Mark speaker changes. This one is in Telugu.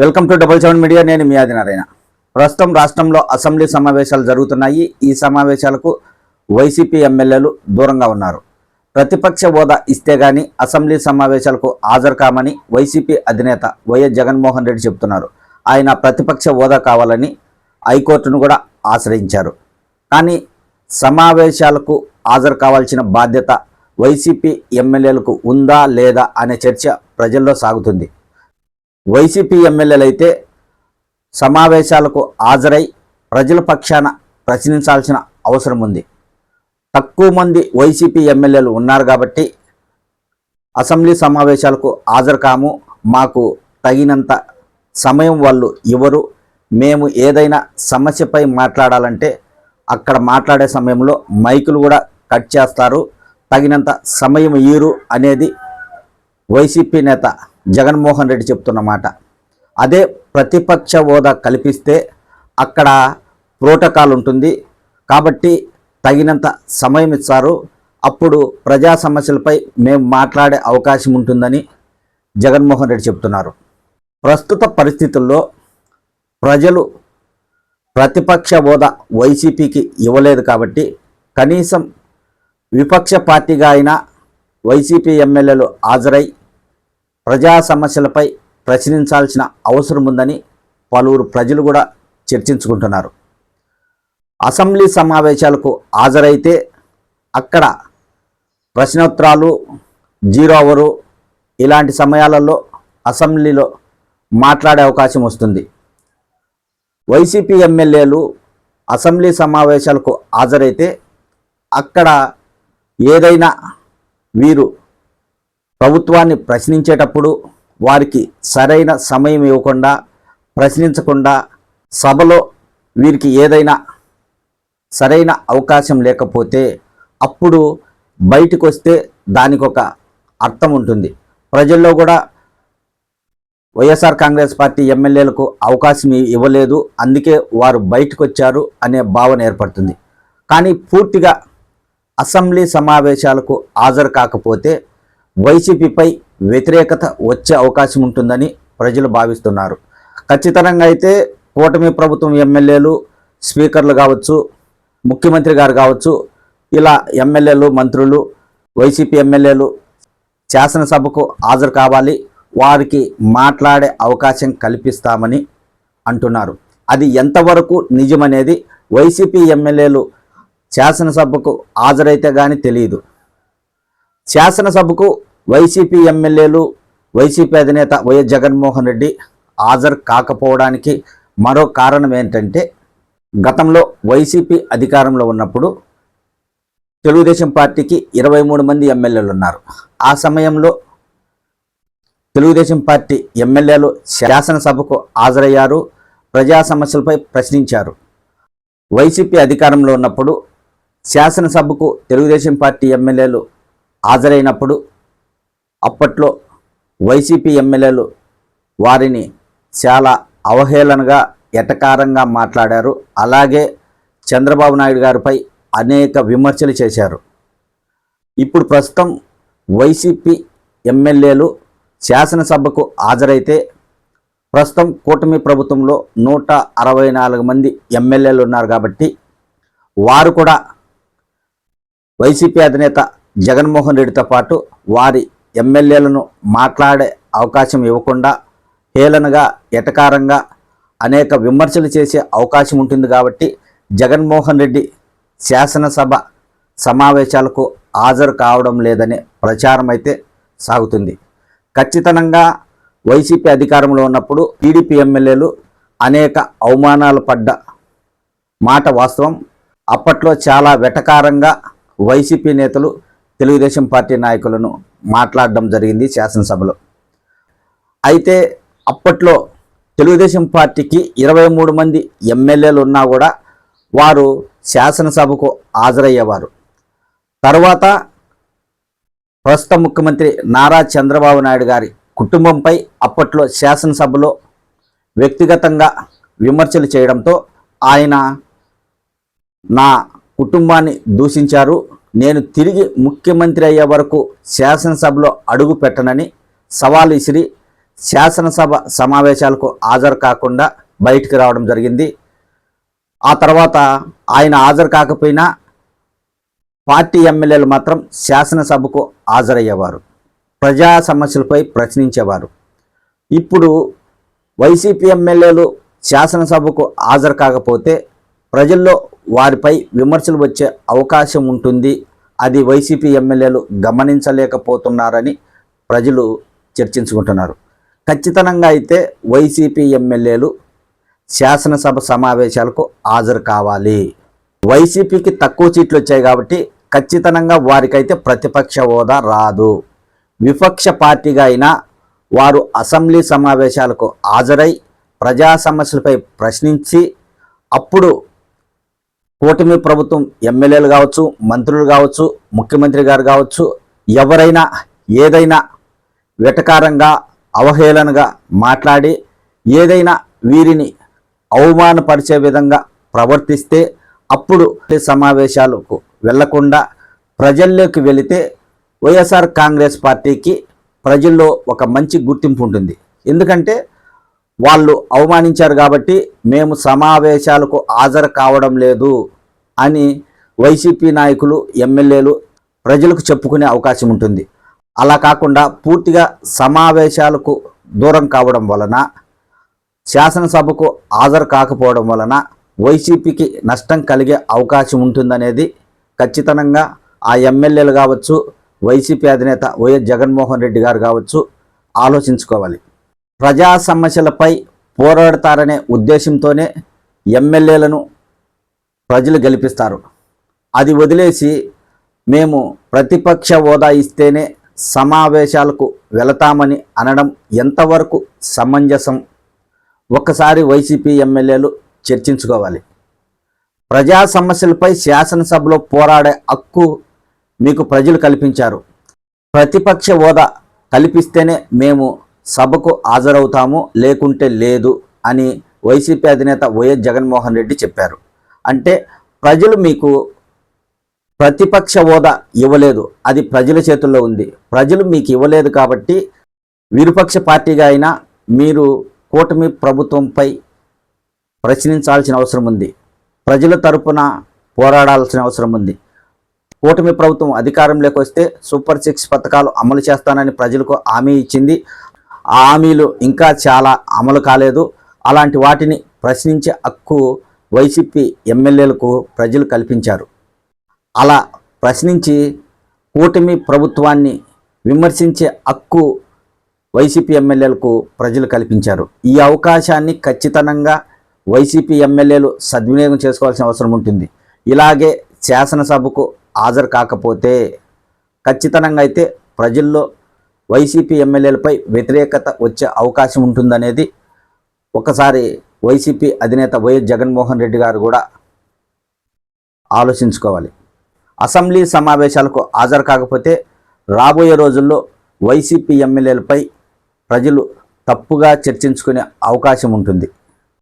Speaker 1: Welcome to double seven media నేను మీ ఆదినారాయణ ప్రస్తుతం రాష్ట్రంలో అసెంబ్లీ సమావేశాలు జరుగుతున్నాయి. ఈ సమావేశాలకు వైసీపీ ఎమ్మెల్యేలు దూరంగా ఉన్నారు. ప్రతిపక్ష హోదా ఇస్తే గాని అసెంబ్లీ సమావేశాలకు హాజరు కామని వైసీపీ అధినేత వైఎస్ జగన్మోహన్ రెడ్డి చెబుతున్నారు. ఆయన ప్రతిపక్ష హోదా కావాలని హైకోర్టును కూడా ఆశ్రయించారు. కానీ సమావేశాలకు హాజరు కావాల్సిన బాధ్యత వైసీపీ ఎమ్మెల్యేలకు ఉందా లేదా అనే చర్చ ప్రజల్లో సాగుతుంది. వైసీపీ ఎమ్మెల్యేలు అయితే సమావేశాలకు హాజరై ప్రజల పక్షాన ప్రశ్నించాల్సిన అవసరం ఉంది. తక్కువ మంది వైసీపీ ఎమ్మెల్యేలు ఉన్నారు కాబట్టి అసెంబ్లీ సమావేశాలకు హాజరు కాము. మాకు తగినంత సమయం వాళ్ళు ఇవ్వరు. మేము ఏదైనా సమస్యపై మాట్లాడాలంటే అక్కడ మాట్లాడే సమయంలో మైకులు కూడా కట్ చేస్తారు. తగినంత సమయం ఇయ్యరు అనేది వైసీపీ నేత జగన్మోహన్ రెడ్డి చెప్తున్నమాట అదే ప్రతిపక్ష హోదా కల్పిస్తే అక్కడ ప్రోటోకాల్ ఉంటుంది. కాబట్టి తగినంత సమయం ఇస్తారు అప్పుడు ప్రజా సమస్యలపై మేము మాట్లాడే అవకాశం ఉంటుందని జగన్మోహన్ రెడ్డి చెప్తున్నారు. ప్రస్తుత పరిస్థితుల్లో ప్రజలు ప్రతిపక్ష హోదా వైసీపీకి ఇవ్వలేదు కాబట్టి కనీసం విపక్ష పార్టీగా అయినా వైసీపీ ఎమ్మెల్యేలు హాజరై ప్రజా సమస్యలపై ప్రశ్నించాల్సిన అవసరం ఉందని పలువురు ప్రజలు కూడా చర్చించుకుంటున్నారు. అసెంబ్లీ సమావేశాలకు హాజరైతే అక్కడ ప్రశ్నోత్తరాలు జీరో అవరు. ఇలాంటి సమయాలలో అసెంబ్లీలో మాట్లాడే అవకాశం వస్తుంది. వైసీపీ ఎమ్మెల్యేలు అసెంబ్లీ సమావేశాలకు హాజరైతే అక్కడ ఏదైనా వీరు ప్రభుత్వాన్ని ప్రశ్నించేటప్పుడు వారికి సరైన సమయం ఇవ్వకుండా ప్రశ్నించకుండా సభలో వీరికి ఏదైనా సరైన అవకాశం లేకపోతే అప్పుడు బయటకు వస్తే దానికి ఒక అర్థం ఉంటుంది. ప్రజల్లో కూడా వైఎస్ఆర్ కాంగ్రెస్ పార్టీ ఎమ్మెల్యేలకు అవకాశం ఇవ్వలేదు. అందుకే వారు బయటకు వచ్చారు అనే భావన ఏర్పడుతుంది. కానీ పూర్తిగా అసెంబ్లీ సమావేశాలకు హాజరు కాకపోతే వైసీపీపై వ్యతిరేకత వచ్చే అవకాశం ఉంటుందని ప్రజలు భావిస్తున్నారు. ఖచ్చితంగా అయితే కూటమి ప్రభుత్వం ఎమ్మెల్యేలు స్పీకర్లు కావచ్చు ముఖ్యమంత్రి గారు కావచ్చు ఇలా ఎమ్మెల్యేలు మంత్రులు వైసీపీ ఎమ్మెల్యేలు శాసనసభకు హాజరు కావాలి వారికి మాట్లాడే అవకాశం కల్పిస్తామని అంటున్నారు. అది ఎంతవరకు నిజమనేది వైసీపీ ఎమ్మెల్యేలు శాసనసభకు హాజరైతే కానీ తెలియదు శాసనసభకు వైసీపీ ఎమ్మెల్యేలు వైసీపీ అధినేత వైఎస్ జగన్మోహన్ రెడ్డి హాజరు కాకపోవడానికి మరో కారణం ఏంటంటే గతంలో వైసీపీ అధికారంలో ఉన్నప్పుడు తెలుగుదేశం పార్టీకి ఇరవై మూడు మంది ఎమ్మెల్యేలు ఉన్నారు. ఆ సమయంలో తెలుగుదేశం పార్టీ ఎమ్మెల్యేలు శాసనసభకు హాజరయ్యారు ప్రజా సమస్యలపై ప్రశ్నించారు. వైసీపీ అధికారంలో ఉన్నప్పుడు శాసనసభకు తెలుగుదేశం పార్టీ ఎమ్మెల్యేలు హాజరైనప్పుడు అప్పట్లో వైసీపీ ఎమ్మెల్యేలు వారిని చాలా అవహేళనగా ఎటకారంగా మాట్లాడారు. అలాగే చంద్రబాబు నాయుడు గారిపై అనేక విమర్శలు చేశారు. ఇప్పుడు ప్రస్తుతం వైసీపీ ఎమ్మెల్యేలు శాసనసభకు హాజరైతే ప్రస్తుతం కూటమి ప్రభుత్వంలో నూట అరవై నాలుగు మంది ఎమ్మెల్యేలు ఉన్నారు కాబట్టి వారు కూడా వైసీపీ అధినేత జగన్మోహన్ రెడ్డితో పాటు వారి ఎమ్మెల్యేలను మాట్లాడే అవకాశం ఇవ్వకుండా హేళనగా ఎటకారంగా అనేక విమర్శలు చేసే అవకాశం ఉంటుంది కాబట్టి జగన్మోహన్ రెడ్డి శాసనసభ సమావేశాలకు హాజరు కావడం లేదనే ప్రచారం అయితే సాగుతుంది. ఖచ్చితంగా వైసీపీ అధికారంలో ఉన్నప్పుడు టీడీపీ ఎమ్మెల్యేలు అనేక అవమానాలు పడ్డ మాట వాస్తవం. అప్పట్లో చాలా వెటకారంగా వైసీపీ నేతలు తెలుగుదేశం పార్టీ నాయకులను మాట్లాడడం జరిగింది శాసనసభలో. అయితే అప్పట్లో తెలుగుదేశం పార్టీకి ఇరవై మూడు మంది ఎమ్మెల్యేలు ఉన్నా కూడా వారు శాసనసభకు హాజరయ్యేవారు. తర్వాత ప్రస్తుత ముఖ్యమంత్రి నారా చంద్రబాబు నాయుడు గారి కుటుంబంపై అప్పట్లో శాసనసభలో వ్యక్తిగతంగా విమర్శలు చేయడంతో ఆయన నా కుటుంబాన్ని దూషించారు. నేను తిరిగి ముఖ్యమంత్రి అయ్యే వరకు శాసనసభలో అడుగు పెట్టనని సవాల్ ఇసిరి శాసనసభ సమావేశాలకు హాజరు కాకుండా బయటికి రావడం జరిగింది. ఆ తర్వాత ఆయన హాజరు కాకపోయినా పార్టీ ఎమ్మెల్యేలు మాత్రం శాసనసభకు హాజరయ్యేవారు. ప్రజా సమస్యలపై ప్రశ్నించేవారు. ఇప్పుడు వైసీపీ ఎమ్మెల్యేలు శాసనసభకు హాజరు కాకపోతే ప్రజల్లో వారిపై విమర్శలు వచ్చే అవకాశం ఉంటుంది. అది వైసీపీ ఎమ్మెల్యేలు గమనించలేకపోతున్నారని ప్రజలు చర్చించుకుంటున్నారు. ఖచ్చితంగా అయితే వైసీపీ ఎమ్మెల్యేలు శాసనసభ సమావేశాలకు హాజరు కావాలి. వైసీపీకి తక్కువ సీట్లు వచ్చాయి కాబట్టి ఖచ్చితంగా వారికైతే ప్రతిపక్ష హోదా రాదు. విపక్ష పార్టీగా అయినా వారు అసెంబ్లీ సమావేశాలకు హాజరై ప్రజా సమస్యలపై ప్రశ్నించి అప్పుడు కూటమి ప్రభుత్వం ఎమ్మెల్యేలు కావచ్చు మంత్రులు కావచ్చు ముఖ్యమంత్రి గారు కావచ్చు ఎవరైనా ఏదైనా వెటకారంగా అవహేళనగా మాట్లాడి ఏదైనా వీరిని అవమానపరిచే విధంగా ప్రవర్తిస్తే అప్పుడు సమావేశాలకు వెళ్ళకుండా ప్రజల్లోకి వెళితే వైఎస్ఆర్ కాంగ్రెస్ పార్టీకి ప్రజల్లో ఒక మంచి గుర్తింపు ఉంటుంది. ఎందుకంటే వాళ్ళు అవమానించారు కాబట్టి మేము సమావేశాలకు హాజరు కావడం లేదు అని వైసీపీ నాయకులు ఎమ్మెల్యేలు ప్రజలకు చెప్పుకునే అవకాశం ఉంటుంది. అలా కాకుండా పూర్తిగా సమావేశాలకు దూరం కావడం వలన శాసనసభకు హాజరు కాకపోవడం వలన వైసీపీకి నష్టం కలిగే అవకాశం ఉంటుందనేది ఖచ్చితంగా ఆ ఎమ్మెల్యేలు కావచ్చు వైసీపీ అధినేత వైఎస్ జగన్మోహన్ రెడ్డి గారు కావచ్చు ఆలోచించుకోవాలి. ప్రజా సమస్యలపై పోరాడతారనే ఉద్దేశంతోనే ఎమ్మెల్యేలను ప్రజలు గెలిపిస్తారు. అది వదిలేసి మేము ప్రతిపక్ష హోదా ఇస్తేనే సమావేశాలకు వెళతామని అనడం ఎంతవరకు సమంజసం? ఒక్కసారి వైసీపీ ఎమ్మెల్యేలు చర్చించుకోవాలి. ప్రజా సమస్యలపై శాసనసభలో పోరాడే హక్కు మీకు ప్రజలు కల్పించారు. ప్రతిపక్ష హోదా కల్పిస్తేనే మేము సభకు హాజరవుతాము లేకుంటే లేదు అని వైసీపీ అధినేత వైఎస్ జగన్మోహన్ రెడ్డి చెప్పారు. అంటే ప్రజలు మీకు ప్రతిపక్ష హోదా ఇవ్వలేదు. అది ప్రజల చేతుల్లో ఉంది. ప్రజలు మీకు ఇవ్వలేదు కాబట్టి విరుపక్ష పార్టీగా అయినా మీరు కూటమి ప్రభుత్వంపై ప్రశ్నించాల్సిన అవసరం ఉంది. ప్రజల తరపున పోరాడాల్సిన అవసరం ఉంది. కూటమి ప్రభుత్వం అధికారంలోకి వస్తే సూపర్ సిక్స్ పథకాలు అమలు చేస్తానని ప్రజలకు హామీ ఇచ్చింది ఆ హామీలు ఇంకా చాలా అమలు కాలేదు. అలాంటి వాటిని ప్రశ్నించే హక్కు వైసీపీ ఎమ్మెల్యేలకు ప్రజలు కల్పించారు. అలా ప్రశ్నించి కూటమి ప్రభుత్వాన్ని విమర్శించే హక్కు వైసీపీ ఎమ్మెల్యేలకు ప్రజలు కల్పించారు. ఈ అవకాశాన్ని ఖచ్చితంగా వైసీపీ ఎమ్మెల్యేలు సద్వినియోగం చేసుకోవాల్సిన అవసరం ఉంటుంది. ఇలాగే శాసనసభకు హాజరు కాకపోతే ఖచ్చితంగా అయితే ప్రజల్లో వైసీపీ ఎమ్మెల్యేలపై వ్యతిరేకత వచ్చే అవకాశం ఉంటుందనేది ఒకసారి వైసీపీ అధినేత వైఎస్ జగన్మోహన్ రెడ్డి గారు కూడా ఆలోచించుకోవాలి. అసెంబ్లీ సమావేశాలకు హాజరు కాకపోతే రాబోయే రోజుల్లో వైసీపీ ఎమ్మెల్యేలపై ప్రజలు తప్పుగా చర్చించుకునే అవకాశం ఉంటుంది.